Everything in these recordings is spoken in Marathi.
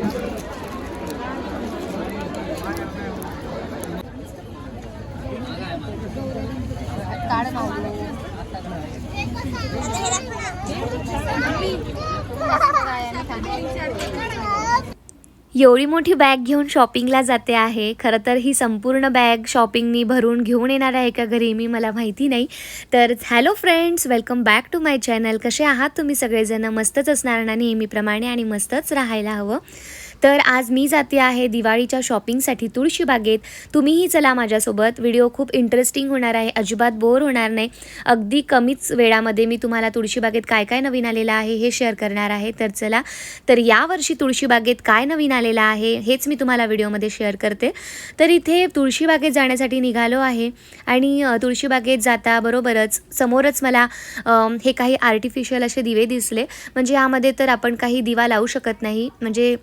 Thank you. एवढी मोठी बॅग घेऊन शॉपिंगला जाते आहे. खरं तर ही संपूर्ण बॅग शॉपिंगनी भरून घेऊन येणार आहे का घरी मी मला माहिती नाही. तर hello friends welcome back to my channel कसे आहात तुम्ही सगळेजण? मस्तच असणार ना नेहमीप्रमाणे आणि मस्तच राहायला हवं. तर आज मी जाते आहे दिवाळीच्या शॉपिंगसाठी तुळशीबागेत तुम्हीही चला माझ्यासोबत. व्हिडिओ खूप इंटरेस्टिंग होणार आहे. अजिबात बोर होणार नाही. अगदी कमीच वेळामध्ये मी तुम्हाला तुळशीबागेत काय काय नवीन आलेलं आहे हे शेअर करणार आहे. तर चला. तर यावर्षी तुळशीबागेत काय नवीन आलेलं आहे हेच मी तुम्हाला व्हिडिओमध्ये शेअर करते. तर इथे तुळशीबागेत जाण्यासाठी निघालो आहे. आणि तुळशीबागेत जाता बरोबरच समोरच मला हे काही आर्टिफिशियल असे दिवे दिसले. म्हणजे यामध्ये तर आपण काही दिवा लावू शकत नाही. म्हणजे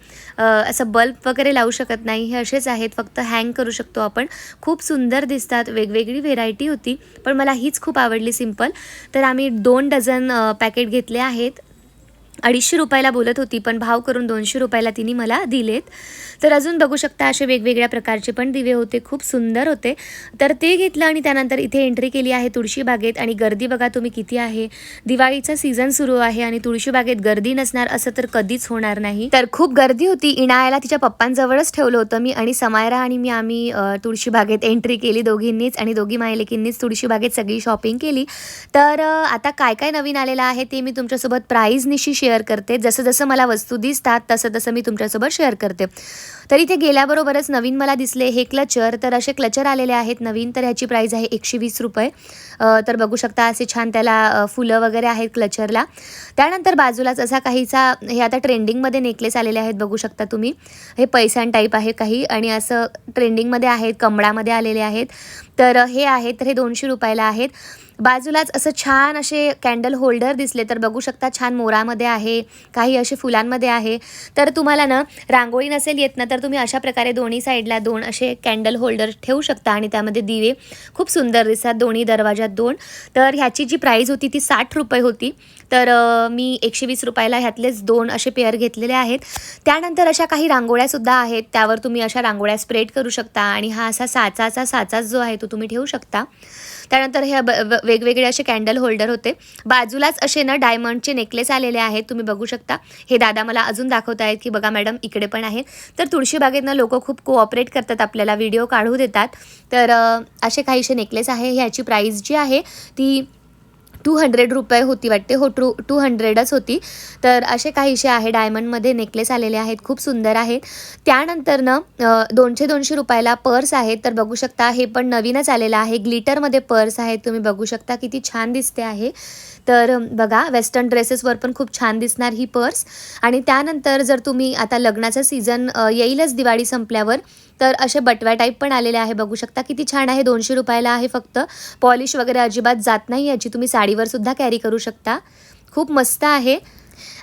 असं बल्ब वगैरे लावू शकत नाही. हे असेच आहेत. फक्त हँग करू शकतो आपण. खूप सुंदर दिसतात. वेगवेगळी व्हेरायटी होती. पण मला हीच खूप आवडली सिंपल तर आम्ही दोन डझन पॅकेट घेतले आहेत. अडीचशे रुपयाला बोलत होती पण भाव करून दोनशे रुपयाला तिने मला दिलेत. तर अजून बघू शकता असे वेगवेगळ्या प्रकारचे पण दिवे होते खूप सुंदर होते. तर ते घेतलं आणि त्यानंतर इथे एंट्री केली आहे तुळशीबागेत आणि गर्दी बघा तुम्ही किती आहे. दिवाळीचा सीझन सुरू आहे आणि तुळशीबागेत गर्दी नसणार असं तर कधीच होणार नाही. तर खूप गर्दी होती. इनायाला तिच्या पप्पांजवळच ठेवलं होतं मी आणि समायरा आणि मी आम्ही तुळशी तुळशीबागेत एंट्री केली दोघींनीच आणि दोघी मायलेकींनीच तुळशीबागेत सगळी शॉपिंग केली. तर आता काय काय नवीन आलेलं आहे ते मी तुमच्यासोबत प्राईजनिशी शेअर शेअर करते. जसं जसं मला वस्तू दिसतात तसं तसं मी तुमच्यासोबत शेअर करते. तर इथे गेल्याबरोबरच नवीन मला दिसले हे क्लचर तर असे क्लचर आलेले आहेत नवीन. तर ह्याची प्राईज आहे एकशे वीस रुपये. तर बघू शकता असे छान त्याला फुलं वगैरे आहेत क्लचरला त्यानंतर बाजूलाच असा काहीचा हे आता ट्रेंडिंगमध्ये नेकलेस आलेले आहेत बघू शकता तुम्ही. हे पैसान टाईप आहे काही आणि असं ट्रेंडिंगमध्ये आहेत कमळामध्ये आलेले आहेत. तर हे आहेत तर हे दोनशे रुपयाला आहेत. बाजूलाच असं छान असे कॅन्डल होल्डर दिसले तर बघू शकता छान मोरामध्ये आहे काही असे फुलांमध्ये आहे. तर तुम्हाला ना रांगोळी नसेल येत ना तर तुम्ही अशा प्रकारे दोन्ही साईडला दोन असे कॅन्डल होल्डर ठेवू शकता आणि त्यामध्ये दिवे खूप सुंदर दिसतात दोन्ही दरवाजात दोन. तर ह्याची जी प्राईज होती ती साठ रुपये होती. तर मी एकशे वीस रुपयाला ह्यातलेच दोन असे पेअर घेतलेले आहेत. त्यानंतर अशा काही रांगोळ्यासुद्धा आहेत त्यावर तुम्ही अशा रांगोळ्या स्प्रेड करू शकता आणि हा असा साचाचा साचाच जो आहे तो तुम्ही ठेवू शकता. त्यानंतर हे ब- वेगवेगळे असे कॅन्डल होल्डर होते. बाजूलाच असे ना डायमंडचे नेकलेस आलेले आहेत तुम्ही बघू शकता. हे दादा मला अजून दाखवत आहेत की बघा मॅडम इकडे पण आहे. तर तुळशीबागेतनं लोक खूप कोऑपरेट करतात आपल्याला व्हिडिओ काढू देतात. तर असे काहीसे नेकलेस आहे. ह्याची प्राईस जी आहे ती टू हंड्रेड रुपये होती वाटते. हो टू टू हंड्रेडच होती. तर असे काहीसे आहे डायमंडमध्ये नेकलेस आलेले आहेत. खूप सुंदर आहेत. त्यानंतर ना दोनशे दोनशे रुपयाला पर्स आहेत. तर बघू शकता हे पण नवीनच आलेलं आहे. ग्लिटरमध्ये पर्स आहेत. तुम्ही बघू शकता किती छान दिसते आहे. तर बघा वेस्टर्न ड्रेसेसवर पण खूप छान दिसणार ही पर्स आणि त्यानंतर जर तुम्ही आता लग्नाचा सीझन येईलच दिवाळी संपल्यावर तर असे बटव्या टाईप पण आलेले आहे. बघू शकता किती छान आहे. दोनशे रुपयाला आहे फक्त. पॉलिश वगैरे अजिबात जात नाही याची तुम्ही साडीवर सुद्धा कॅरी करू शकता. खूप मस्त आहे.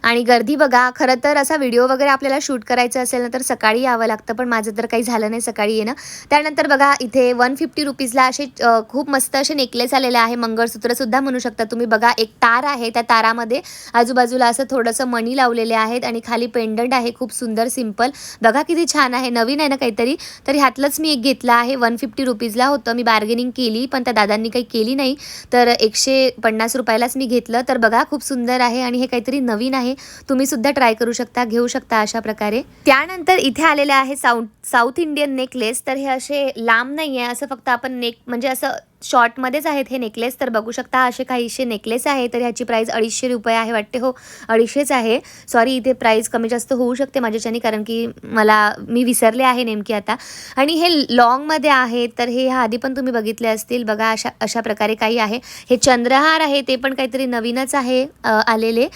आणि गर्दी बघा खरं तर असा व्हिडिओ वगैरे आपल्याला शूट करायचं असेल ना तर सकाळी यावं लागतं. पण माझं तर काही झालं नाही सकाळी येणं. त्यानंतर बघा इथे वन फिफ्टी रुपीजला असे खूप मस्त असे नेकलेस आलेले आहे. मंगळसूत्रसुद्धा म्हणू शकता तुम्ही. बघा एक तार आहे त्या तारामध्ये. आजूबाजूला असं थोडंसं मणी लावलेले आहेत आणि खाली पेंडंट आहे. खूप सुंदर सिंपल बघा किती छान आहे. नवीन आहे ना काहीतरी? तर ह्यातलंच मी एक घेतलं आहे. वन फिफ्टी रुपीजला होतं. मी बार्गेनिंग केली पण त्या दादांनी काही केली नाही. तर एकशे पन्नास रुपयालाच मी घेतलं. तर बघा खूप सुंदर आहे. आणि हे काहीतरी नवीन आहे. तुम्ही सुद्धा ट्राय करू शकता घेऊ शकता अशा प्रकारे. त्यानंतर इथे आलेले आहे साऊथ साऊथ इंडियन नेकलेस तर हे असे लांब नाही आहे असं फक्त आपण नेक म्हणजे असं शॉर्टमध्येच आहेत हे नेकलेस तर बघू शकता असे काहीशे नेकलेस आहे तर ह्याची प्राईस अडीचशे रुपये आहे वाटते. हो अडीचशेच आहे. सॉरी इथे प्राईस कमी जास्त होऊ शकते माझ्याच्याने कारण की मला मी विसरले आहे नेमकी आता. आणि हे लॉंगमध्ये आहे तर हे ह्या आधी पण तुम्ही बघितले असतील. बघा अशा अशा प्रकारे काही आहे. हे चंद्रहार आहे ते पण काहीतरी नवीनच आहे आलेले.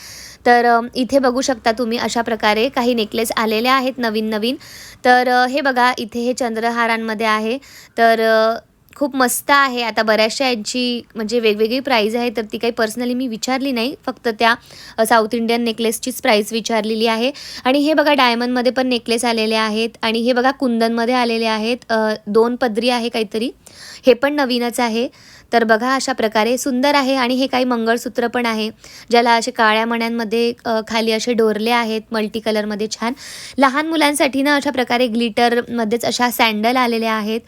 तर इथे बघू शकता तुम्ही अशा प्रकारे काही नेकलेस आलेले आहेत नवीन नवीन तर हे बघा इथे हे चंद्रहारांमध्ये आहे. तर खूप मस्त आहे. आता बऱ्याचशा यांची म्हणजे वेगवेगळी प्राईज आहे तर ती काही पर्सनली मी विचारली नाही. फक्त त्या साऊथ इंडियन नेकलेसचीच प्राईस विचारलेली आहे. आणि हे बघा डायमंडमध्ये पण नेकलेस आलेले आहेत. आणि हे बघा कुंदनमध्ये आलेले आहेत. दोन पदरी आहे काहीतरी. हे पण नवीनच आहे. तर बघा अशा प्रकारे सुंदर आहे. आणि हे काही मंगळसूत्र पण आहे ज्याला असे काळ्या मण्यांमध्ये खाली असे डोरले आहेत मल्टी कलरमध्ये छान. लहान मुलांसाठी ना अशा प्रकारे ग्लिटरमध्येच अशा सँडल आलेल्या आहेत.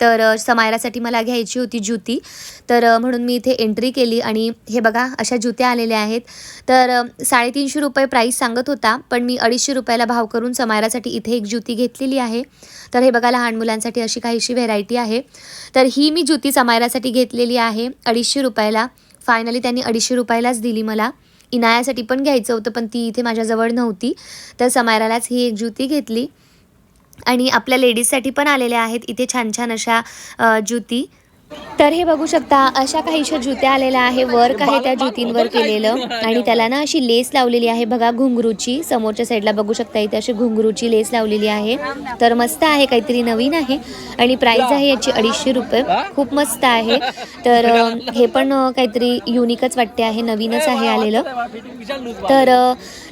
तर समायरासाठी मला घ्यायची होती जुती. तर म्हणून मी इथे एंट्री केली आणि हे बघा अशा जुत्या आलेल्या आहेत. तर साडेतीनशे रुपये प्राईस सांगत होता पण मी अडीचशे रुपयाला भाव करून समायरासाठी इथे एक जुती घेतलेली आहे. तर हे बघा लहान मुलांसाठी अशी काहीशी व्हेरायटी आहे. तर ही मी जुती समायरासाठी घेतलेली आहे अडीचशे रुपयाला. फायनली त्यांनी अडीचशे रुपयालाच दिली मला. इनायासाठी पण घ्यायचं होतं पण ती इथे माझ्याजवळ नव्हती. तर समायरालाच ही एक जुती घेतली. आणि आपल्या लेडीजसाठी पण आलेल्या आहेत. इथे छान छान अशा जुती तर हे बघू शकता अशा काहीशा जुत्या आलेल्या आहे वर्क आहे त्या जुतींवर केलेलं. आणि त्याला ना अशी लेस लावलेली आहे. बघा घुंगरूची. समोरच्या साईडला बघू शकता इथे अशी घुंगरूची लेस लावलेली आहे. तर मस्त आहे काहीतरी नवीन आहे. आणि प्राईस आहे याची अडीचशे रुपये. खूप मस्त आहे. तर हे पण काहीतरी युनिकच वाटते आहे नवीनच आहे आलेलं. तर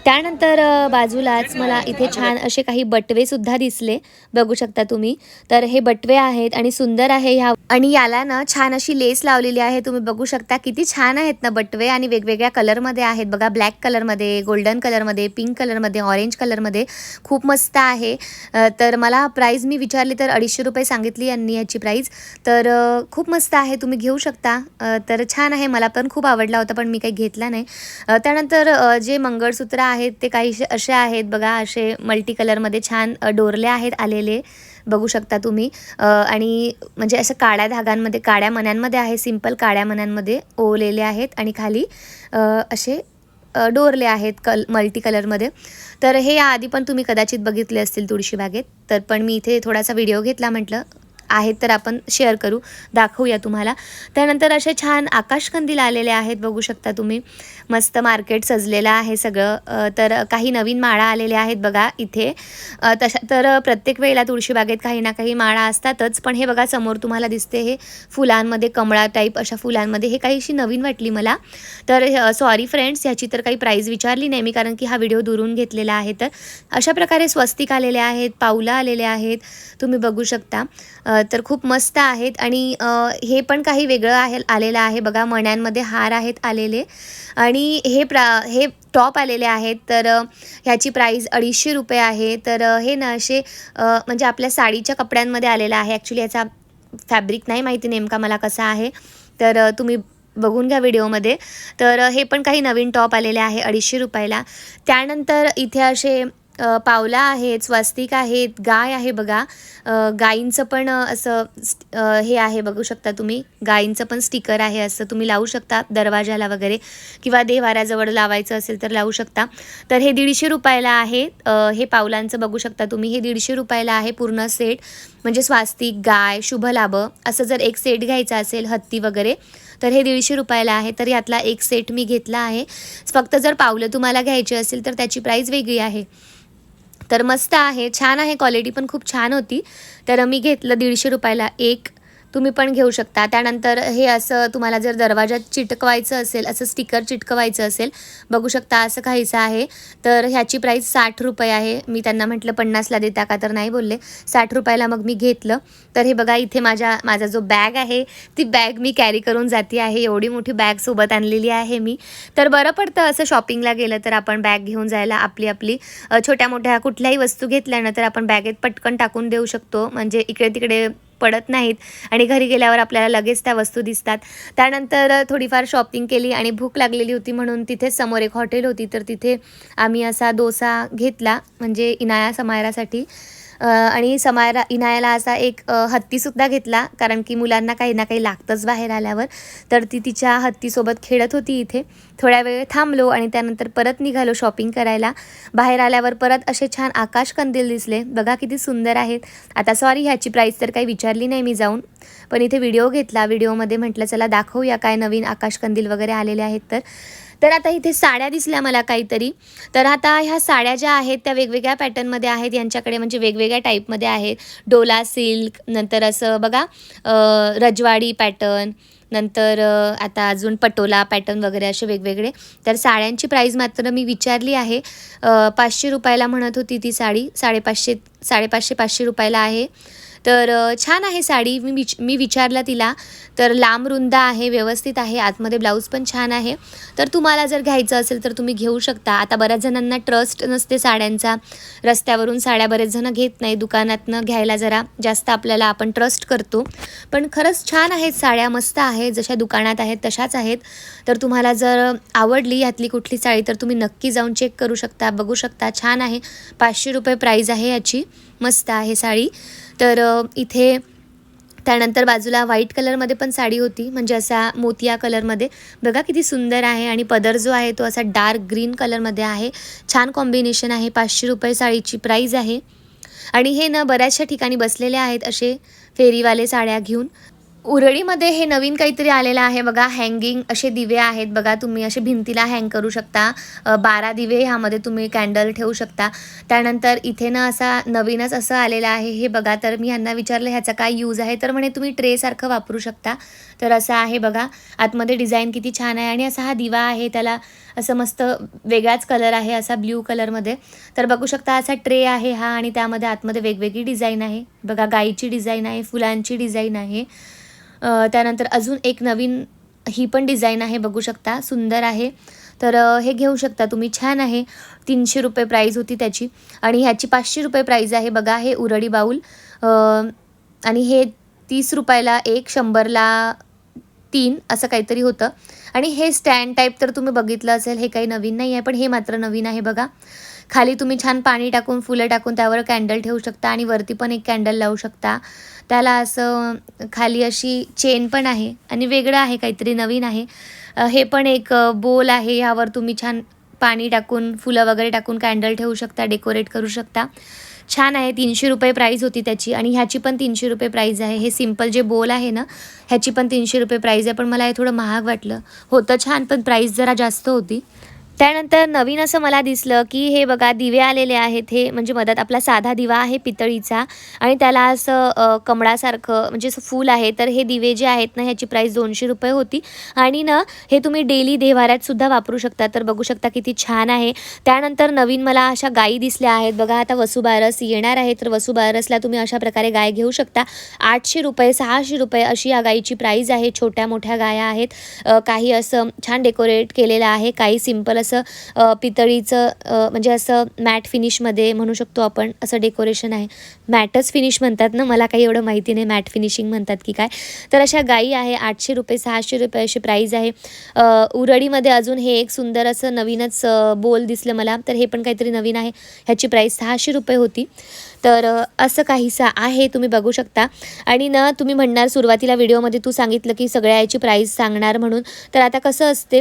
त्यानंतर बाजूलाच मला इथे छान असे काही बटवे सुद्धा दिसले. बघू शकता तुम्ही. तर हे बटवे आहेत आणि सुंदर आहे ह्या. आणि याला ना छान अशी लेस लावलेली आहे. तुम्ही बघू शकता किती छान आहेत ना बटवे आणि वेगवेगळ्या कलरमध्ये आहेत. बघा ब्लॅक कलरमध्ये गोल्डन कलरमध्ये पिंक कलरमध्ये ऑरेंज कलरमध्ये खूप मस्त आहे. तर मला प्राईज मी विचारली तर अडीचशे रुपये सांगितली यांनी याची प्राईज तर खूप मस्त आहे. तुम्ही घेऊ शकता. तर छान आहे. मला पण खूप आवडला होता पण मी काही घेतला नाही. त्यानंतर जे मंगळसूत्र आहेत ते काही असे आहेत. बघा असे मल्टी कलरमध्ये छान डोरले आहेत आलेले. बघू शकता तुम्ही. आणि म्हणजे असं काळ्या धागांमध्ये काळ्या मण्यांमध्ये आहे सिंपल काळ्या मण्यांमध्ये ओवलेले आहेत आणि खाली असे डोरले आहेत कल मल्टी कलरमध्ये. तर हे याआधी पण तुम्ही कदाचित बघितले असतील तुळशीबागेत तर पण मी इथे थोडासा व्हिडिओ घेतला म्हटलं आहेत तर आपण शेअर करू दाखवूया तुम्हाला. त्यानंतर असे छान आकाशकंदील आलेले आहेत बघू शकता तुम्ही. मस्त मार्केट सजलेलं आहे सगळं. तर काही नवीन माळा आलेल्या आहेत बघा इथे. तशा तर प्रत्येक वेळेला तुळशीबागेत काही ना काही माळा असतातच. पण हे बघा समोर तुम्हाला दिसते हे फुलांमध्ये कमळा टाईप अशा फुलांमध्ये. हे काहीशी नवीन वाटली मला. तर सॉरी फ्रेंड्स ह्याची तर काही प्राईज विचारली नाही मी कारण की हा व्हिडिओ दुरून घेतलेला आहे. तर अशा प्रकारे स्वस्तिक आलेले आहेत पावलं आलेले आहेत. तुम्ही बघू शकता. तर खूप मस्त आहेत. आणि हे पण काही वेगळं आहे आलेलं आहे. बघा मण्यांमध्ये हार आहेत आलेले. आणि हे प्रा हे टॉप आलेले आहेत तर ह्याची प्राईज अडीचशे रुपये आहे. तर हे ना असे म्हणजे आपल्या साडीच्या कपड्यांमध्ये आलेलं आहे. ॲक्च्युली याचा फॅब्रिक नाही माहिती नेमका मला कसा आहे. तर तुम्ही बघून घ्या व्हिडिओमध्ये. तर हे पण काही नवीन टॉप आलेले आहे अडीचशे रुपयाला. त्यानंतर इथे असे पावला आहेत स्वस्तिक आहेत गाय आहे बघा. गाईंचं पण असं हे आहे बघू शकता तुम्ही. गाईंचं पण स्टिकर आहे असं तुम्ही लावू शकता दरवाजाला वगैरे. किंवा देवाऱ्याजवळ लावायचं असेल तर लावू शकता. तर हे दीडशे रुपयाला आहे. हे पावलांचं बघू शकता तुम्ही. हे दीडशे रुपयाला आहे पूर्ण सेट. म्हणजे स्वास्तिक गाय शुभलाभ असं जर एक सेट घ्यायचा असेल हत्ती वगैरे तर हे दीडशे रुपयाला आहे. तर यातला एक सेट मी घेतला आहे. फक्त जर पावलं तुम्हाला घ्यायची असेल तर त्याची प्राईस वेगळी आहे. तर मस्त आहे छान आहे क्वालिटी पण खूप छान होती. तर मी घेतलं दीडशे रुपयाला एक. तुम्ही पण घेऊ शकता. त्यानंतर हे असं तुम्हाला जर दरवाजात चिटकवायचं असेल असं स्टिकर चिटकवायचं असेल बघू शकता असं काहीसं आहे. तर ह्याची प्राईस साठ रुपये आहे. मी त्यांना म्हटलं पन्नासला देता का? तर नाही बोलले. साठ रुपयाला मग मी घेतलं. तर हे बघा इथे माझ्या माझा जो बॅग आहे ती बॅग मी कॅरी करून जाते आहे. एवढी मोठी बॅग सोबत आणलेली आहे मी. तर बरं पडतं असं शॉपिंगला गेलं तर आपण बॅग घेऊन जायला आपली आपली छोट्या मोठ्या कुठल्याही वस्तू घेतल्या ना तर आपण बॅगेत पटकन टाकून देऊ शकतो. म्हणजे इकडे तिकडे पडत नाहीत आणि घरी गेल्यावर आपल्याला लगेच त्या वस्तू दिसतात. त्यानंतर थोडीफार शॉपिंग केली आणि भूक लागलेली होती म्हणून तिथेच समोर एक हॉटेल होती. तर तिथे आम्ही असा डोसा घेतला म्हणजे इनाया समायरासाठी आणि समायरा इनायाला असा एक हत्तीसुद्धा घेतला कारण की मुलांना काही ना काही लागतंच बाहेर आल्यावर. तर ती तिच्या हत्तीसोबत खेळत होती इथे. थोड्या वेळ थांबलो आणि त्यानंतर परत निघालो शॉपिंग करायला. बाहेर आल्यावर परत असे छान आकाश कंदील दिसले. बघा किती सुंदर आहेत. आता सॉरी ह्याची प्राईस तर काही विचारली नाही मी जाऊन. पण इथे व्हिडिओ घेतला. व्हिडिओमध्ये म्हटलं चला दाखवूया काय नवीन आकाश कंदील वगैरे आलेले आहेत तर. तर आता इथे साड्या दिसल्या मला काहीतरी. तर आता ह्या साड्या ज्या आहेत त्या वेगवेगळ्या पॅटर्नमध्ये आहेत. यांच्याकडे म्हणजे वेगवेगळ्या टाईपमध्ये आहेत. डोला सिल्क नंतर असं बघा रजवाडी पॅटर्न नंतर आता अजून पटोला पॅटर्न वगैरे असे वेगवेगळे. तर साड्यांची प्राईज मात्र मी विचारली आहे. पाचशे रुपयाला म्हणत होती ती साडी. साडेपाचशे साडेपाचशे पाचशे रुपयाला आहे. तर छान आहे साडी. मी विच मी विचारलं तिला तर लांब रुंद आहे व्यवस्थित आहे आतमध्ये ब्लाऊज पण छान आहे. तर तुम्हाला जर घ्यायचं असेल तर तुम्ही घेऊ शकता. आता बऱ्याच जणांना ट्रस्ट नसते साड्यांचा. रस्त्यावरून साड्या बरेच जण घेत नाही दुकानातनं घ्यायला जरा जास्त आपल्याला आपण ट्रस्ट करतो. पण खरंच छान आहेत साड्या. मस्त आहेत. जशा दुकानात आहेत तशाच आहेत. तर तुम्हाला जर आवडली यातली कुठली साडी तर तुम्ही नक्की जाऊन चेक करू शकता बघू शकता. छान आहे. पाचशे रुपये प्राईज आहे याची. मस्त आहे साडी. तर इथे त्यानंतर बाजूला व्हाईट कलरमध्ये पण साडी होती म्हणजे असा मोतिया कलरमध्ये. बघा किती सुंदर आहे आणि पदर जो आहे तो असा डार्क ग्रीन कलरमध्ये आहे. छान कॉम्बिनेशन आहे पाचशे रुपये साडीची प्राईज आहे. आणि हे ना बऱ्याचशा ठिकाणी बसलेले आहेत असे फेरीवाले साड्या घेऊन. उरळीमध्ये हे नवीन काहीतरी आलेलं आहे. बघा हँगिंग असे दिवे आहेत. बघा तुम्ही असे भिंतीला हँग करू शकता. बारा दिवे ह्यामध्ये तुम्ही कॅन्डल ठेवू शकता. त्यानंतर इथे ना असा नवीनच असं आलेलं आहे. हे बघा तर मी ह्यांना विचारलं ह्याचा काय यूज आहे? तर म्हणे तुम्ही ट्रेसारखं वापरू शकता. तर असं आहे बघा. आतमध्ये डिझाईन किती छान आहे आणि असा हा दिवा आहे. त्याला असं मस्त वेगळाच कलर आहे असा ब्ल्यू कलरमध्ये तर बघू शकता असा ट्रे आहे हा आणि त्यामध्ये आतमध्ये वेगवेगळी डिझाईन आहे. बघा गाईची डिझाईन आहे फुलांची डिझाईन आहे. त्यानंतर अजून एक नवीन ही पण डिझाईन आहे बघू शकता सुंदर आहे. तर हे घेऊ शकता तुम्ही छान आहे. तीनशे रुपये प्राईज होती त्याची. आणि ह्याची पाचशे रुपये प्राईज आहे बघा हे उरडी बाऊल. आणि हे तीस रुपयाला एक शंभरला तीन असं काहीतरी होतं. आणि हे स्टँड टाईप तर तुम्ही बघितलं असेल हे काही नवीन नाही आहे पण हे मात्र नवीन आहे बघा. खाली तुम्ही छान पाणी टाकून फुलं टाकून त्यावर कॅन्डल ठेवू शकता आणि वरती पण एक कॅन्डल लावू शकता. त्याला असं खाली अशी चेन पण आहे आणि वेगळं आहे काहीतरी नवीन आहे. हे पण एक बोल आहे. ह्यावर तुम्ही छान पाणी टाकून फुलं वगैरे टाकून कॅन्डल ठेवू शकता डेकोरेट करू शकता. छान आहे तीनशे रुपये प्राईज होती त्याची आणि ह्याची पण तीनशे रुपये प्राईज आहे. हे सिंपल जे बोल आहे ना ह्याची पण तीनशे रुपये प्राईज आहे. पण मला हे थोडं महाग वाटलं. होतं छान पण प्राईस जरा जास्त होती. त्यानंतर नवीन असं मला दिसलं की हे बघा दिवे आलेले आहेत. हे म्हणजे मदत आपला साधा दिवा आहे पितळीचा आणि त्याला असं कमळासारखं म्हणजे असं फूल आहे. तर हे दिवे जे आहेत ना ह्याची प्राईस दोनशे रुपये होती. आणि ना हे तुम्ही डेली देवाऱ्यात सुद्धा वापरू शकता. तर बघू शकता किती छान आहे. त्यानंतर नवीन मला अशा गायी दिसल्या आहेत. बघा आता वसुबारस येणार आहे. तर वसुबारसला तुम्ही अशा प्रकारे गाय घेऊ शकता. आठशे रुपये सहाशे रुपये अशी या गायीची प्राईज आहे. छोट्या मोठ्या गाया आहेत. काही असं छान डेकोरेट केलेलं आहे. काही सिंपल असं पितळीचं म्हणजे असं मॅट फिनिशमध्ये म्हणू शकतो आपण असं डेकोरेशन आहे. मॅटच फिनिश म्हणतात ना मला काही एवढं माहिती नाही मॅट फिनिशिंग म्हणतात की काय. तर अशा गायी आहे आठशे रुपये सहाशे रुपये अशी प्राईज आहे. उरळीमध्ये अजून हे एक सुंदर असं नवीनच बोल दिसलं मला. तर हे पण काहीतरी नवीन आहे. ह्याची प्राईस सहाशे रुपये होती. तर असं काहीसं आहे तुम्ही बघू शकता. आणि ना तुम्ही म्हणणार सुरुवातीला व्हिडिओमध्ये तू सांगितलं की सगळ्या याची प्राईस सांगणार म्हणून. तर आता कसं असते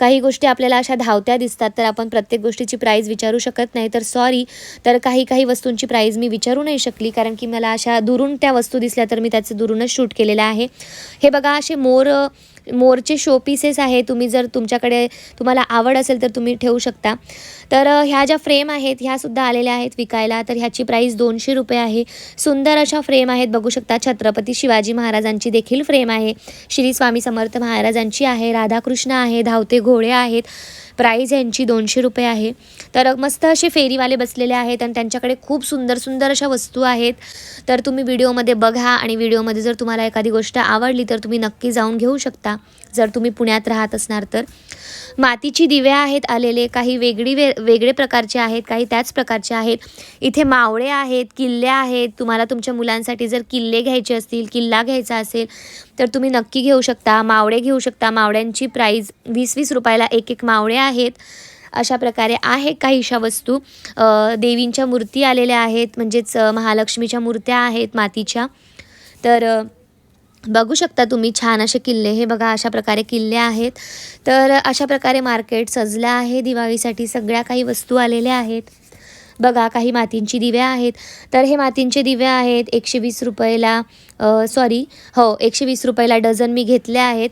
काही गोष्टी आपल्याला अशा धावत्या दिसतात तर आपण प्रत्येक गोष्टीची प्राईस विचारू शकत नाही. तर सॉरी तर काही काही वस्तूंची प्राईज मी विचारू नाही शकली कारण की मला अशा दुरून त्या वस्तू दिसल्या तर मी त्याचं दुरूनच शूट केलेलं आहे. हे बघा असे मोर मोरचे शो पीसेस आहे तुम्ही जर तुमच्याकडे तुम्हाला आवड असेल तर तुम्ही ठेवू शकता. तर ह्या ज्या फ्रेम आहेत ह्यासुद्धा आलेल्या आहेत विकायला. तर ह्याची प्राईस दोनशे रुपये आहे. सुंदर अशा फ्रेम आहेत. बघू शकता छत्रपती शिवाजी महाराजांची देखील फ्रेम आहे. श्री स्वामी समर्थ महाराजांची आहे. राधाकृष्ण आहे. धावते घोडे आहेत. प्राईज यांची दोनशे रुपये आहे. तर मस्त असे फेरीवाले बसलेले आहेत आणि त्यांच्याकडे खूप सुंदर सुंदर अशा वस्तू आहेत. तर तुम्ही व्हिडिओमध्ये बघा आणि व्हिडिओमध्ये जर तुम्हाला एखादी गोष्ट आवडली तर तुम्ही नक्की जाऊन घेऊ शकता. जर तुम्ही पुण्यात राहत असणार तर. मातीची दिवे आहेत आलेले काही वेगळी वे वेगळे प्रकारचे आहेत काही त्याच प्रकारचे आहेत. इथे मावळे आहेत किल्ले आहेत. तुम्हाला तुमच्या मुलांसाठी जर किल्ले घ्यायचे असतील किल्ला घ्यायचा असेल तर तुम्ही नक्की घेऊ शकता. मावळे घेऊ शकता. मावळ्यांची प्राईज वीस वीस रुपयाला एक एक मावळे आहेत. अशा प्रकारे आहे काहीशा वस्तू. देवींच्या मूर्ती आलेल्या आहेत म्हणजेच महालक्ष्मीच्या मूर्त्या आहेत मातीच्या. तर बघू शकता तुम्ही छान असे किल्ले हे बघा अशा प्रकारे किल्ले आहेत. तर अशा प्रकारे मार्केट सजलं आहे. दिवाळीसाठी सगळ्या काही वस्तू आलेल्या आहेत. बघा काही मातींची दिवे आहेत. तर हे मातींचे दिवे आहेत. एकशे वीस रुपयाला सॉरी हो एकशे वीस रुपयाला डझन मी घेतले आहेत.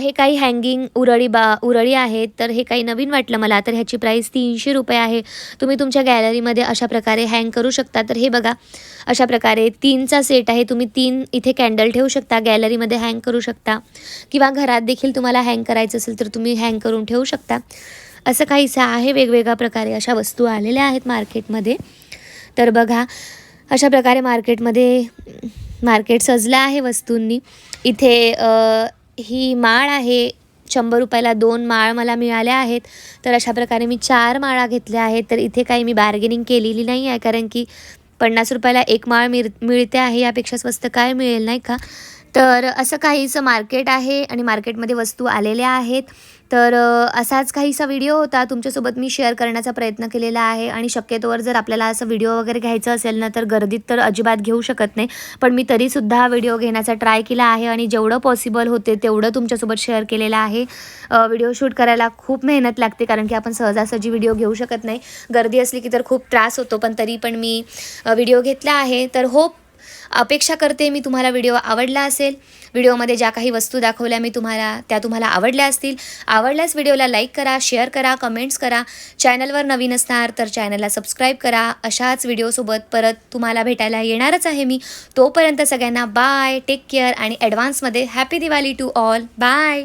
हे काही हँगिंग उरळी बा उरळी आहेत. तर हे काही नवीन वाटलं मला. तर ह्याची प्राईस तीनशे रुपये आहे. तुम्ही तुमच्या गॅलरीमध्ये अशा प्रकारे हँग करू शकता. तर हे बघा अशा प्रकारे तीनचा सेट आहे. तुम्ही तीन इथे कॅन्डल ठेवू शकता. गॅलरीमध्ये हँग करू शकता. किंवा घरात देखील तुम्हाला हँग करायचं असेल तर तुम्ही हँग करून ठेवू शकता. असं काहीसं आहे वेगवेगळ्या प्रकारे अशा वस्तू आलेल्या आहेत मार्केटमध्ये. तर बघा अशा प्रकारे मार्केटमध्ये मार्केट सजलं आहे वस्तूंनी. इथे ही माळ आहे. शंभर रुपयाला दोन माळ मला मिळाल्या आहेत. तर अशा प्रकारे मी चार माळा घेतल्या आहेत. तर इथे काही मी बार्गेनिंग केलेली नाही आहे कारण की पन्नास रुपयाला एक माळ मिळ मिळते आहे यापेक्षा स्वस्त काय मिळेल नाही का? तर असं काहीसं मार्केट आहे आणि मार्केटमध्ये वस्तू आलेल्या आहेत. तर असाच काहीसा व्हिडिओ होता. तुमच्यासोबत मी शेअर करण्याचा प्रयत्न केलेला आहे आणि शक्यतोवर जर आपल्याला असं व्हिडिओ वगैरे घ्यायचं असेल ना तर गर्दीत तर अजिबात घेऊ शकत नाही. पण मी तरीसुद्धा हा व्हिडिओ घेण्याचा ट्राय केला आहे आणि जेवढं पॉसिबल होते तेवढं तुमच्यासोबत शेअर केलेलं आहे. व्हिडिओ शूट करायला खूप मेहनत लागते कारण की आपण सहजासहजी व्हिडिओ घेऊ शकत नाही. गर्दी असली की तर खूप त्रास होतो पण तरी पण मी व्हिडिओ घेतला आहे. तर होप अपेक्षा करते मी तुम्हाला व्हिडिओ आवडला असेल. व्हिडिओमध्ये ज्या काही वस्तू दाखवल्या मी तुम्हाला त्या तुम्हाला आवडल्या असतील. आवडल्यास व्हिडिओला लाईक करा शेअर करा कमेंट्स करा. चॅनलवर नवीन असणार तर चॅनलला सबस्क्राईब करा. अशाच व्हिडिओसोबत परत तुम्हाला भेटायला येणारच आहे मी. तोपर्यंत सगळ्यांना बाय टेक केअर आणि ॲडव्हान्समध्ये happy Diwali to all bye